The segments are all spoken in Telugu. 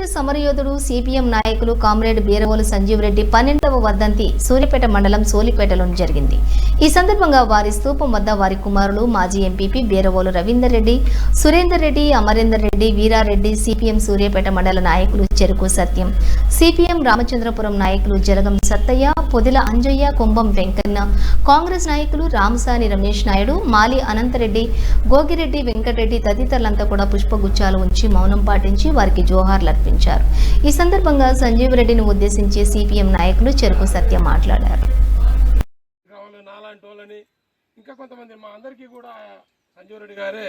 స్వాతంత్ర్య సమరయోధుడు సిపిఎం నాయకులు కామ్రేడ్ బీరవోలు సంజీవ్ రెడ్డి పన్నెండవ వర్ధంతి సూర్యపేట మండలం సోలిపేటలో జరిగింది. ఈ సందర్భంగా వారి స్థూపం వద్ద వారి కుమారులు మాజీ ఎంపీపీ బీరవోలు రవీందర్ రెడ్డి సురేందర్ రెడ్డి అమరేందర్ రెడ్డి వీరారెడ్డి సిపిఎం సూర్యపేట మండల నాయకులు చెరుకు సత్యం సిపిఎం రామచంద్రపురం నాయకులు జలగం సత్తయ్య పొదిల అంజయ్య కుంభం వెంకన్న కాంగ్రెస్ నాయకులు రామసాని రమేష్ నాయుడు మాలి అనంతరెడ్డి గోగిరెడ్డి వెంకటరెడ్డి తదితరులంతా కూడా పుష్పగుచ్చాలు ఉంచి మౌనం పాటించి వారికి జోహార్లు అర్పించారు ఈ సందర్భంగా సంజీవ్ రెడ్డిని ఉద్దేశించి సిపిఎం నాయకులు చెరుకు సత్య మాట్లాడారు. ఇంకా కొంతమంది మా అందరికీ కూడా సంజీవ్ రెడ్డి గారే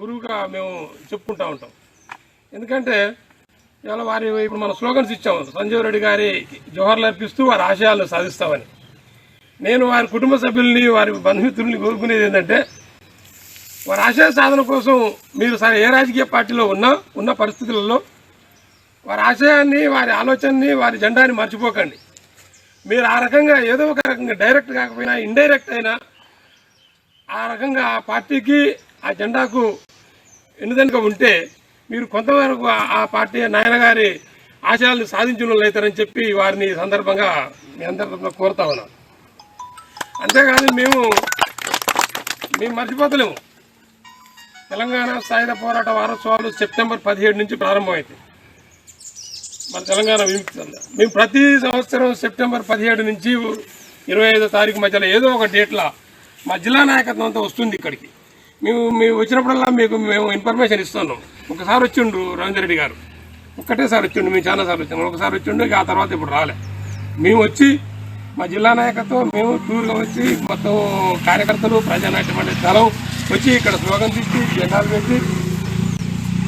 గురువుగా మేము చెప్పుకుంటా ఉంటాం. ఎందుకంటే ఇవాళ వారి ఇప్పుడు మన స్లోగన్స్ ఇచ్చాము సంజీవ్ రెడ్డి గారి జోహర్లు అర్పిస్తూ వారి ఆశయాలను సాధిస్తామని. నేను వారి కుటుంబ సభ్యుల్ని వారి బంధుమిత్రుల్ని కోరుకునేది ఏంటంటే వారి ఆశయ సాధన కోసం మీరు సరే ఏ రాజకీయ పార్టీలో ఉన్నా ఉన్న పరిస్థితులలో వారి ఆశయాన్ని వారి ఆలోచనని వారి జెండాని మర్చిపోకండి. మీరు ఆ రకంగా ఏదో ఒక రకంగా డైరెక్ట్ కాకపోయినా ఇండైరెక్ట్ అయినా ఆ రకంగా ఆ పార్టీకి ఆ జెండాకు ఎన్నిదనుక ఉంటే మీరు కొంతవరకు ఆ- పార్టీ నాయన గారి ఆశయాలను సాధించిన అవుతారని చెప్పి వారిని సందర్భంగా మీ అందరి తరఫున కోరుతా ఉన్నాం. అంతేకాదు మేము మేము మర్చిపోతలేము. తెలంగాణ సాయుధ పోరాట వారోత్సవాలు సెప్టెంబర్ పదిహేడు నుంచి ప్రారంభమవుతాయి మన తెలంగాణ విముక్తి సంఘం. మేము ప్రతి సంవత్సరం సెప్టెంబర్ పదిహేడు నుంచి ఇరవై ఐదో తారీఖు మధ్యలో ఏదో ఒక డేట్లా మా జిల్లా నాయకత్వం అంతా వస్తుంది ఇక్కడికి. మేము మేము వచ్చినప్పుడల్లా మీకు మేము ఇన్ఫర్మేషన్ ఇస్తున్నాం. ఒకసారి వచ్చిండు రవీంద్ర రెడ్డి గారు. ఒక్కటేసారి వచ్చిండు మేము చాలా సార్లు వచ్చాము ఒకసారి వచ్చిండు ఆ తర్వాత ఇప్పుడు రాలే. మేము వచ్చి మా జిల్లా నాయకత్వం మేము టూర్గా వచ్చి మొత్తం కార్యకర్తలు ప్రజానాట్యం అనే దళం వచ్చి ఇక్కడ స్లోగన్స్ తీసి జెండాలు పెట్టి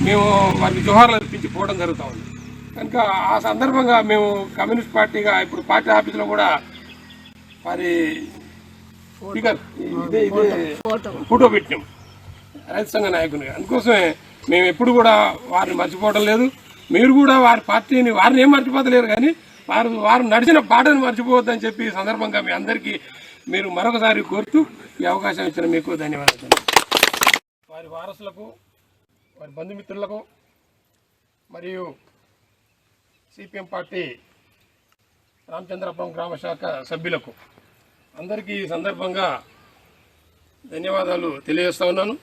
మేము వారికి జోహార్లు అర్పించి పోవడం జరుగుతూ ఉంది. కనుక ఆ సందర్భంగా మేము కమ్యూనిస్ట్ పార్టీగా ఇప్పుడు పార్టీ ఆఫీసులో కూడా వారి స్పీకర్ ఇదే ఇదే ఫోటో. పెట్టినాం. రైతు సంఘ నాయకునిగా అందుకోసమే మేము ఎప్పుడు కూడా వారిని మర్చిపోవడం లేదు. మీరు కూడా వారి పార్టీని వారిని ఏం మర్చిపోతలేరు కానీ వారు వారు నడిచిన బాటను మర్చిపోవద్దని చెప్పి ఈ సందర్భంగా మీ అందరికీ మీరు మరొకసారి కోరుతూ ఈ అవకాశం ఇచ్చిన మీకు ధన్యవాదాలు. వారి వారసులకు వారి బంధుమిత్రులకు మరియు సిపిఎం పార్టీ రామచంద్రపురం గ్రామ శాఖ సభ్యులకు అందరికీ ఈ సందర్భంగా ధన్యవాదాలు తెలియజేస్తా ఉన్నాను.